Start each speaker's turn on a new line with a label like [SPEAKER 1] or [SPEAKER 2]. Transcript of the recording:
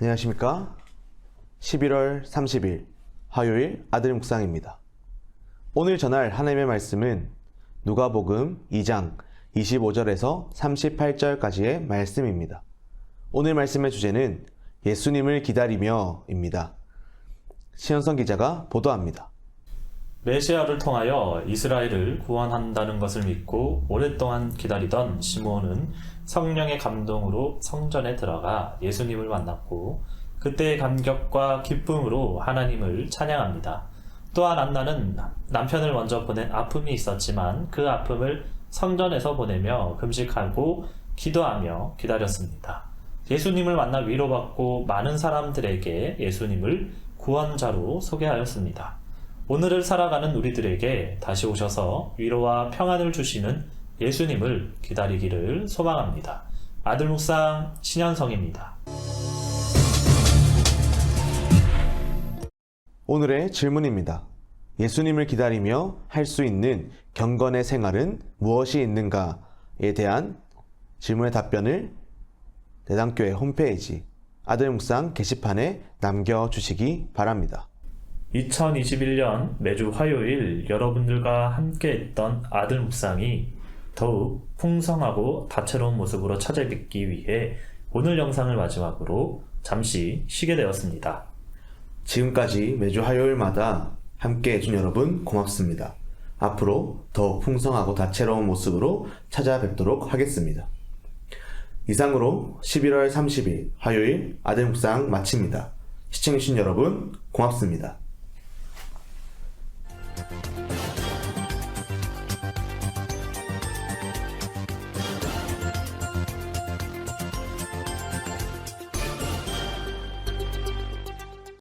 [SPEAKER 1] 안녕하십니까? 11월 30일 화요일 아들 묵상입니다. 오늘 전할 하나님의 말씀은 누가복음 2장 25절에서 38절까지의 말씀입니다. 오늘 말씀의 주제는 예수님을 기다리며 입니다. 시현성 기자가 보도합니다.
[SPEAKER 2] 메시아를 통하여 이스라엘을 구원한다는 것을 믿고 오랫동안 기다리던 시므온은 성령의 감동으로 성전에 들어가 예수님을 만났고 그때의 감격과 기쁨으로 하나님을 찬양합니다. 또한 안나는 남편을 먼저 보낸 아픔이 있었지만 그 아픔을 성전에서 보내며 금식하고 기도하며 기다렸습니다. 예수님을 만나 위로받고 많은 사람들에게 예수님을 구원자로 소개하였습니다. 오늘을 살아가는 우리들에게 다시 오셔서 위로와 평안을 주시는 예수님을 기다리기를 소망합니다. 아들 묵상 신현성입니다.
[SPEAKER 1] 오늘의 질문입니다. 예수님을 기다리며 할 수 있는 경건의 생활은 무엇이 있는가에 대한 질문의 답변을 대당교회 홈페이지 아들 묵상 게시판에 남겨주시기 바랍니다.
[SPEAKER 2] 2021년 매주 화요일 여러분들과 함께 했던 아들 묵상이 더욱 풍성하고 다채로운 모습으로 찾아뵙기 위해 오늘 영상을 마지막으로 잠시 쉬게 되었습니다.
[SPEAKER 1] 지금까지 매주 화요일마다 함께 해준 여러분 고맙습니다. 앞으로 더욱 풍성하고 다채로운 모습으로 찾아뵙도록 하겠습니다. 이상으로 11월 30일 화요일 아들 묵상 마칩니다. 시청해주신 여러분 고맙습니다. Bye.